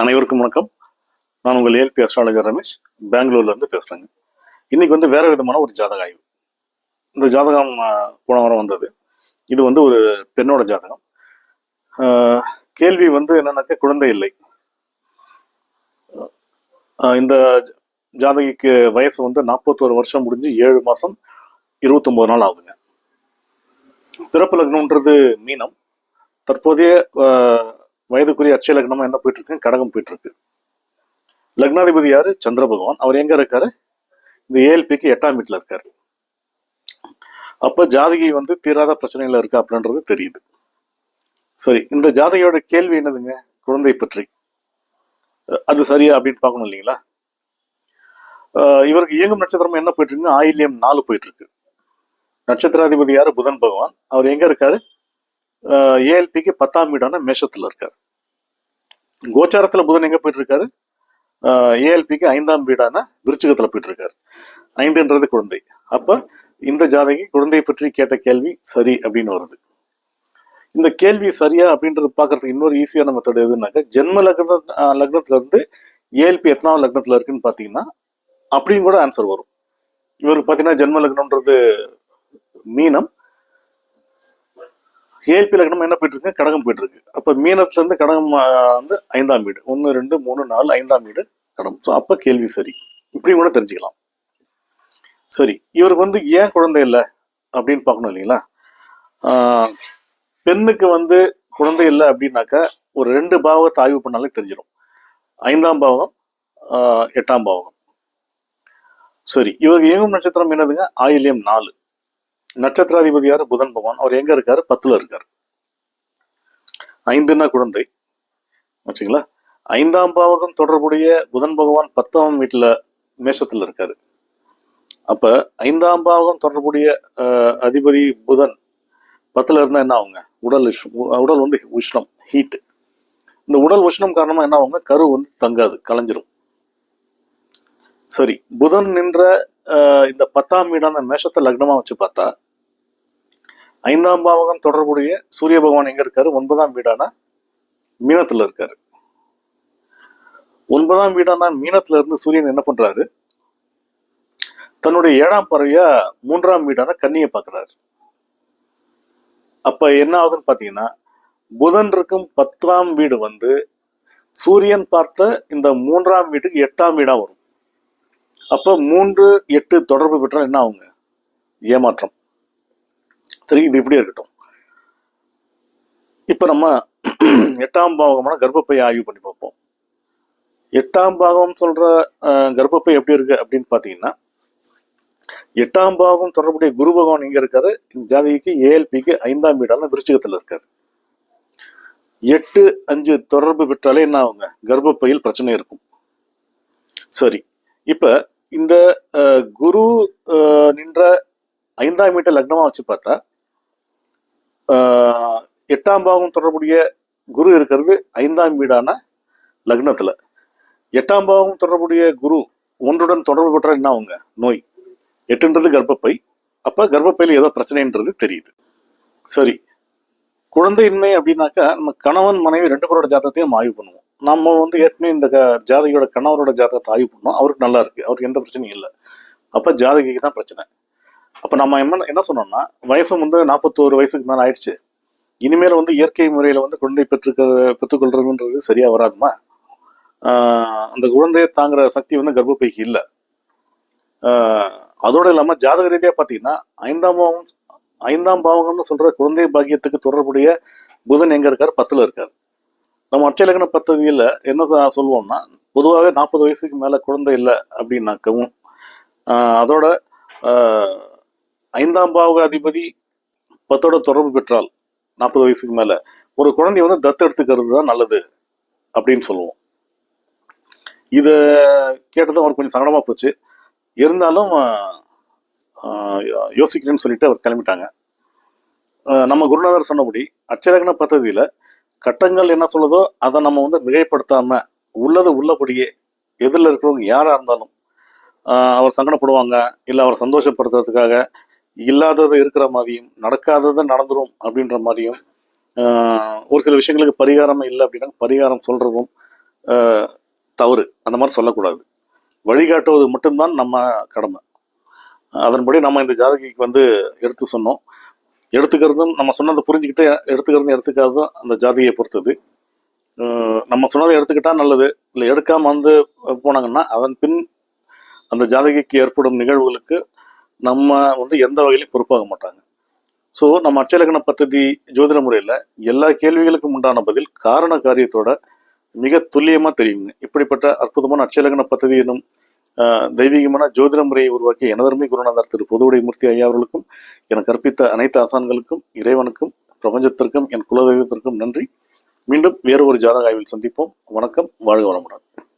அனைவருக்கும் வணக்கம். நான் உங்கள் ஏல்பி அஸ்ட்ராலஜர் ரமேஷ். பெங்களூர்லேருந்து பேசுகிறேங்க இன்றைக்கி வந்து வேறு விதமான ஒரு ஜாதக ஆய்வு இந்த ஜாதகம் போன வாரம் வந்தது. இது வந்து ஒரு பெண்ணோட ஜாதகம். கேள்வி வந்து என்னென்னாக்க குழந்தை இல்லை. இந்த ஜாதகிக்கு வயசு வந்து நாற்பத்தோரு வருஷம் முடிஞ்சு ஏழு மாதம் இருபத்தொம்போது நாள் ஆகுதுங்க. பிறப்பு லக்னம்ன்றது மீனம். தற்போதைய வயதுக்குரிய அச்சய லக்னமா என்ன போயிட்டு இருக்கு கடகம் போயிட்டு இருக்கு லக்னாதிபதி யாரு? சந்திர பகவான். அவர் எங்க இருக்காரு? இந்த ஏஎல்பிக்கு எட்டாம் வீட்டில் இருக்காரு. அப்ப ஜாதகி வந்து தீராத பிரச்சனையில இருக்கா அப்படின்றது தெரியுது. சரி இந்த ஜாதகியோட கேள்வி என்னதுங்க? குழந்தை பற்றி. அது சரியா அப்படின்னு பார்க்கணும் இல்லைங்களா? இவருக்கு இயங்கும் நட்சத்திரம் என்ன போயிட்டு இருக்கு ஆயில்யம் நாலு போயிட்டு இருக்கு நட்சத்திராதிபதி யாரு? புதன் பகவான். அவர் எங்க இருக்காரு? ஏஎல்பிக்கு பத்தாம் வீடான மேஷத்துல இருக்காரு. கோச்சாரத்தில் புதன் எங்கே போயிட்டு இருக்காரு ஏஎல்பிக்கு ஐந்தாம் வீடான விருச்சிகத்தில் போயிட்டு இருக்காரு ஐந்துன்றது குழந்தை. அப்போ இந்த ஜாதகி குழந்தையை பற்றி கேட்ட கேள்வி சரி அப்படின்னு வருது. இந்த கேள்வி சரியா அப்படின்றது பார்க்கறதுக்கு இன்னொரு ஈஸியான மெத்தட் எதுனாக்கா ஜென்ம லக்ன லக்னத்துல இருந்து ஏஎல்பி எத்தனாவது லக்னத்துல இருக்குன்னு பார்த்தீங்கன்னா அப்படின்னு கூட ஆன்சர் வரும். இவருக்கு பார்த்தீங்கன்னா ஜென்ம லக்னம்ன்றது மீனம். ஏஎல்பி லக்னம் என்ன போயிட்டு இருக்கு கடகம் போயிட்டு இருக்கு அப்ப மீனத்துல இருந்து கடகம் வந்து ஐந்தாம் வீடு. ஒன்னு ரெண்டு மூணு நாலு ஐந்தாம் வீடு கடகம். ஸோ அப்ப கேள்வி சரி. இப்படியும் கூட தெரிஞ்சுக்கலாம். சரி இவருக்கு வந்து ஏன் குழந்தை இல்லை? அப்படின்னு பார்க்கணும் இல்லைங்களா? பெண்ணுக்கு வந்து குழந்தை இல்லை அப்படின்னாக்கா ஒரு ரெண்டு பாவத்தை ஆய்வு பண்ணாலே தெரிஞ்சிடும். ஐந்தாம் பாவம் எட்டாம் பாவகம். சரி இவருக்கு இயங்கும் நட்சத்திரம் என்னதுங்க? ஆயில்யம் நாலு. நட்சத்திராதிபதி யாரு புதன் பகவான் அவர் எங்க இருக்காரு? பத்துல இருக்காரு. ஐந்துன்னா குழந்தை. வச்சுங்களா ஐந்தாம் பாவகம் தொடர்புடைய புதன் பகவான் பத்தாம் வீட்டுல மேஷத்துல இருக்காரு. அப்ப ஐந்தாம் பாவகம் தொடர்புடைய அதிபதி புதன் பத்துல இருந்தா என்ன ஆகுங்க? உடல் உடல் வந்து உஷ்ணம் ஹீட் இந்த உடல் உஷ்ணம் காரணமா என்ன ஆகுங்க? கரு வந்து தங்காது கலைஞ்சிரும். சரி புதன் நின்ற இந்த பத்தாம் வீடான மேஷத்தை லக்னமா வச்சு பார்த்தா ஐந்தாம் பாவகம் தொடர்புடைய சூரிய பகவான் எங்க இருக்காரு? ஒன்பதாம் வீடான மீனத்துல இருக்காரு. ஒன்பதாம் வீடான மீனத்துல இருந்து சூரியன் என்ன பண்றாரு? தன்னுடைய ஏழாம் பறவையா மூன்றாம் வீடான கன்னியை பார்க்கறாரு. அப்ப என்ன ஆகுதுன்னு பாத்தீங்கன்னா புதன் இருக்கும் பத்தாம் வீடு வந்து சூரியன் பார்த்த இந்த மூன்றாம் வீட்டுக்கு எட்டாம் வீடா வரும். அப்போ மூன்று எட்டு தொடர்பு பெற்றால் என்ன ஆகுங்க? ஏமாற்றம். சரி இது இப்படி இருக்கட்டும். இப்போ நம்ம எட்டாம் பாவகமான கர்ப்பப்பை ஆய்வு பண்ணி பார்ப்போம். எட்டாம் பாகம் சொல்ற கர்ப்பப்பை எப்படி இருக்கு அப்படின்னு பார்த்தீங்கன்னா எட்டாம் பாகம் தொடர்புடைய குரு பகவான் எங்க இருக்காரு? இந்த ஜாதகிக்கு ஏஎல்பிக்கு ஐந்தாம் வீடான விருச்சிகத்தில் இருக்காரு. எட்டு அஞ்சு தொடர்பு பெற்றாலே என்ன ஆகுங்க? கர்ப்பப்பையில் பிரச்சனை இருக்கும். சரி இப்ப இந்த குரு நின்ற ஐந்தாம் வீட்டை லக்னமா வச்சு பார்த்தா ஆஹ், எட்டாம் பாவம் தொடர்புடைய குரு இருக்கிறது ஐந்தாம் வீடான லக்னத்துல. எட்டாம் பாவம் தொடர்புடைய குரு ஒன்றுடன் தொடர்பு பெற்ற என்ன ஆகுங்க? நோய். எட்டுன்றது கர்ப்பப்பை. அப்போ கர்ப்பப்பையில் ஏதோ பிரச்சனைன்றது தெரியுது. சரி. குழந்தையின்மை அப்படின்னாக்கா நம்ம கணவன் மனைவி ரெண்டு பேரோட ஜாதகத்தையும் ஆய்வு பண்ணுவோம். நம்ம வந்து ஏற்கனவே இந்த ஜாதகியோட கணவரோட ஜாதகத்தை ஆய்வு பண்ணோம். அவருக்கு நல்லா இருக்கு. அவருக்கு எந்த பிரச்சனையும் இல்லை. அப்போ ஜாதகிக்கு தான் பிரச்சனை. அப்போ நம்ம என்ன என்ன சொன்னோம்னா வயசும் வந்து நாற்பத்தோரு வயசுக்கு மேலே ஆயிடுச்சு. இனிமேல் வந்து இயற்கை முறையில் வந்து குழந்தை பெற்றுக்க பெற்றுக்கொள்றதுன்றது சரியாக வராதுமா? அந்த குழந்தையை தாங்குற சக்தி வந்து கர்ப்பப்பைக்கு இல்லை. அதோட இல்லாமல் ஜாதக ரீதியாக பார்த்தீங்கன்னா ஐந்தாம் பாவம் ஐந்தாம் பாவகம்னு சொல்கிற குழந்தை பாக்கியத்துக்கு தொடர்புடைய புதன் எங்கே இருக்கார்? பத்தில் இருக்கார். நம்ம அட்சயலக்கண பத்ததியில் என்ன சொல்லுவோம்னா பொதுவாகவே நாற்பது வயசுக்கு மேலே குழந்தை இல்லை அப்படின்னாக்கவும் அதோட ஐந்தாம் பாவக அதிபதி பத்தோட தொடர்பு பெற்றால் நாற்பது வயசுக்கு மேலே ஒரு குழந்தைய வந்து தத்து எடுத்துக்கிறது தான் நல்லது அப்படின்னு சொல்லுவோம். இதை கேட்டதும் அவருக்கு கொஞ்சம் சங்கடமாக போச்சு. இருந்தாலும் யோசிக்கிறேன்னு சொல்லிட்டு அவர் கிளம்பிட்டாங்க. நம்ம குருநாதர் சொன்னபடி அட்சரகண பத்ததியில் கட்டங்கள் என்ன சொல்லுதோ அதை நம்ம வந்து மிகைப்படுத்தாம உள்ளது உள்ளபடியே எதிரில் இருக்கிறவங்க யாராக இருந்தாலும் அவர் சங்கடப்படுவாங்க இல்லை அவர் சந்தோஷப்படுத்துறதுக்காக இல்லாதது இருக்கிற மாதிரியும் நடக்காதது நடந்துரும் அப்படின்ற மாதிரியும் ஒரு சில விஷயங்களுக்கு பரிகாரமே இல்லை அப்படின்னா பரிகாரம் சொல்கிறதும் தவறு. அந்த மாதிரி சொல்லக்கூடாது. வழிகாட்டுவது மட்டும்தான் நம்ம கடமை. அதன்படி நம்ம இந்த ஜாதகிக்கு வந்து எடுத்து சொன்னோம். எடுத்துக்கிறதும் நம்ம சொன்னதை புரிஞ்சுக்கிட்டு எடுத்துக்கிறதும் எடுத்துக்காததும் அந்த ஜாதியை பொறுத்தது. நம்ம சொன்னதை எடுத்துக்கிட்டால் நல்லது. இல்லை எடுக்காமல் வந்து போனாங்கன்னா அதன் பின் அந்த ஜாதகிக்கு ஏற்படும் நிகழ்வுகளுக்கு நம்ம வந்து எந்த வகையிலையும் பொறுப்பாக மாட்டாங்க. ஸோ நம்ம அச்சலக்கண பத்ததி ஜோதிட முறையில் எல்லா கேள்விகளுக்கும் உண்டான பதில் காரண காரியத்தோட மிக துல்லியமாக தெரியுங்க. இப்படிப்பட்ட அற்புதமான அச்சலக்கண பத்ததி என்னும் தெய்வீகமான ஜோதிட முறையை உருவாக்கிய எனதர்மை குருநாதர் திரு பொதுவுடை மூர்த்தி ஐயா அவர்களுக்கும் என கற்பித்த அனைத்து ஆசான்களுக்கும் இறைவனுக்கும் பிரபஞ்சத்திற்கும் என் குலதெய்வத்திற்கும் நன்றி. மீண்டும் வேறு ஒரு ஜாதக ஆய்வில் சந்திப்போம். வணக்கம். வாழ்க வளமுடன்.